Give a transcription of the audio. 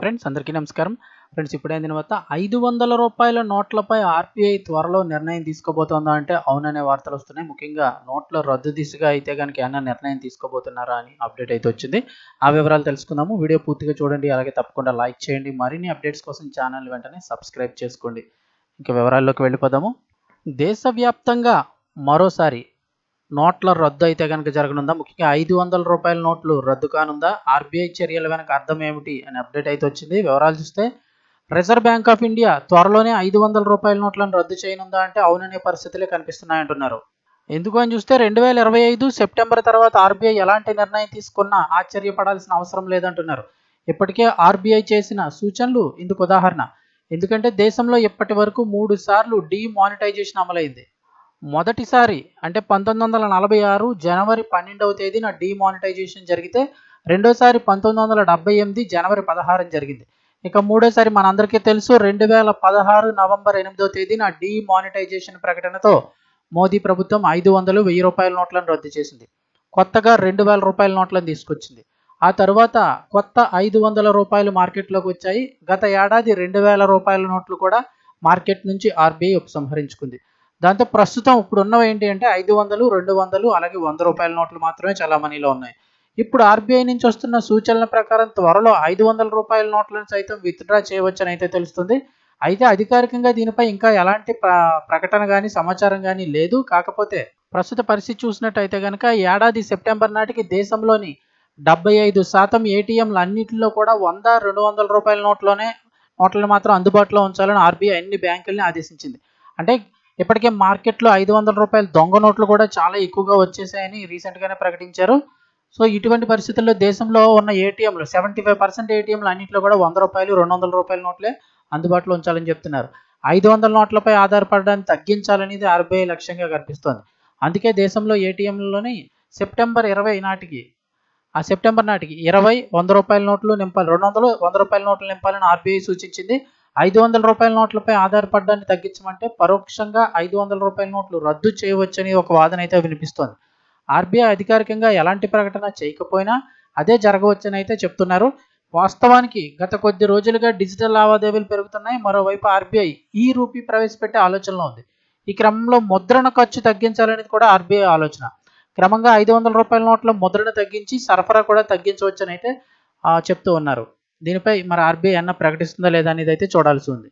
Friends అందరికీ నమస్కారం. Friends ఇప్పుడైన తర్వాత ఐదు వందల రూపాయల నోట్లపై ఆర్బీఐ త్వరలో నిర్ణయం తీసుకోబోతోందా అంటే అవుననే వార్తలు వస్తున్నాయి. ముఖ్యంగా నోట్ల రద్దు దిశగా అయితే కనుక ఏమైనా నిర్ణయం తీసుకోబోతున్నారా అని అప్డేట్ అయితే వచ్చింది. ఆ వివరాలు తెలుసుకుందాము. వీడియో పూర్తిగా చూడండి. అలాగే తప్పకుండా లైక్ చేయండి. మరిన్ని అప్డేట్స్ కోసం ఛానల్ వెంటనే సబ్స్క్రైబ్ చేసుకోండి. ఇంకా వివరాల్లోకి వెళ్ళిపోదాము. దేశవ్యాప్తంగా మరోసారి నోట్ల రద్దు అయితే కనుక జరగనుందా? ముఖ్యంగా ఐదు వందల రూపాయల నోట్లు రద్దు కానుందా? ఆర్బీఐ చర్యల వెనక అర్థం ఏమిటి అని అప్డేట్ అయితే వచ్చింది. వివరాలు చూస్తే రిజర్వ్ బ్యాంక్ ఆఫ్ ఇండియా త్వరలోనే ఐదు వందల రూపాయల నోట్లను రద్దు చేయనుందా అంటే అవుననే పరిస్థితులే కనిపిస్తున్నాయంటున్నారు. ఎందుకు అని చూస్తే రెండు వేల ఇరవై ఐదు సెప్టెంబర్ తర్వాత ఆర్బీఐ ఎలాంటి నిర్ణయం తీసుకున్నా ఆశ్చర్యపడాల్సిన అవసరం లేదంటున్నారు. ఇప్పటికే ఆర్బీఐ చేసిన సూచనలు ఇందుకు ఉదాహరణ. ఎందుకంటే దేశంలో ఇప్పటి వరకు మూడు సార్లు డీమానిటైజేషన్ అమలైంది. మొదటిసారి అంటే పంతొమ్మిది వందల నలభై ఆరు జనవరి పన్నెండవ తేదీన డీమానిటైజేషన్ జరిగితే రెండోసారి పంతొమ్మిది వందల డెబ్బై ఎనిమిది జనవరి పదహారున జరిగింది. ఇక మూడోసారి మనందరికీ తెలుసు రెండు వేల పదహారు నవంబర్ ఎనిమిదో తేదీన డీమానిటైజేషన్ ప్రకటనతో మోదీ ప్రభుత్వం ఐదు వందలు వెయ్యి రూపాయల నోట్లను రద్దు చేసింది. కొత్తగా రెండు వేల రూపాయల నోట్లను తీసుకొచ్చింది. ఆ తర్వాత కొత్త ఐదు వందల రూపాయలు మార్కెట్లోకి వచ్చాయి. గత ఏడాది రెండు వేల రూపాయల నోట్లు కూడా మార్కెట్ నుంచి ఆర్బీఐ ఉపసంహరించుకుంది. దాంతో ప్రస్తుతం ఇప్పుడు ఉన్నవి ఏంటి అంటే ఐదు వందలు రెండు వందలు అలాగే వంద రూపాయల నోట్లు మాత్రమే చలామణిలో ఉన్నాయి. ఇప్పుడు ఆర్బీఐ నుంచి వస్తున్న సూచనల ప్రకారం త్వరలో ఐదు వందల రూపాయల నోట్లను సైతం విత్డ్రా చేయవచ్చని అయితే తెలుస్తుంది. అయితే అధికారికంగా దీనిపై ఇంకా ఎలాంటి ప్ర ప్రకటన కానీ సమాచారం కానీ లేదు. కాకపోతే ప్రస్తుత పరిస్థితి చూసినట్టయితే కనుక ఏడాది సెప్టెంబర్ నాటికి దేశంలోని డెబ్బై ఐదు శాతం ఏటీఎంలు అన్నింటిలో కూడా వంద రెండు వందల రూపాయల నోట్లోనే నోట్లను మాత్రం అందుబాటులో ఉంచాలని ఆర్బీఐ అన్ని బ్యాంకుల్ని ఆదేశించింది. అంటే ఇప్పటికే మార్కెట్లో ఐదు వందల రూపాయల దొంగ నోట్లు కూడా చాలా ఎక్కువగా వచ్చేసాయని రీసెంట్గానే ప్రకటించారు. సో ఇటువంటి పరిస్థితుల్లో దేశంలో ఉన్న ఏటీఎంలు సెవెంటీ ఫైవ్ పర్సెంట్ ఏటీఎంలు అన్నింటిలో కూడా వంద రూపాయలు రెండు వందల రూపాయల నోట్లే అందుబాటులో ఉంచాలని చెప్తున్నారు. ఐదు వందల నోట్లపై ఆధారపడడాన్ని తగ్గించాలనేది ఆర్బీఐ లక్ష్యంగా కనిపిస్తోంది. అందుకే దేశంలో ఏటీఎంలలోని సెప్టెంబర్ ఇరవై నాటికి ఆ సెప్టెంబర్ నాటికి ఇరవై వంద రూపాయల నోట్లు నింపాలి రెండు వందలు వంద రూపాయల నోట్లు నింపాలని ఆర్బీఐ సూచించింది. ఐదు వందల రూపాయల నోట్లపై ఆధారపడడాన్ని తగ్గించమంటే పరోక్షంగా ఐదు వందల రూపాయల నోట్లు రద్దు చేయవచ్చని ఒక వాదన అయితే వినిపిస్తోంది. ఆర్బీఐ అధికారికంగా ఎలాంటి ప్రకటన చేయకపోయినా అదే జరగవచ్చని అయితే చెప్తున్నారు. వాస్తవానికి గత కొద్ది రోజులుగా డిజిటల్ లావాదేవీలు పెరుగుతున్నాయి. మరోవైపు ఆర్బీఐ ఈ రూపీ ప్రవేశపెట్టే ఆలోచనలో ఉంది. ఈ క్రమంలో ముద్రణ ఖర్చు తగ్గించాలనేది కూడా ఆర్బీఐ ఆలోచన. క్రమంగా ఐదు వందల రూపాయల నోట్ల ముద్రణ తగ్గించి సరఫరా కూడా తగ్గించవచ్చని అయితే చెప్తూ ఉన్నారు. దీనిపై మరి ఆర్బీఐ అన్న ప్రకటిస్తుందా లేదా అనేది అయితే చూడాల్సి ఉంది.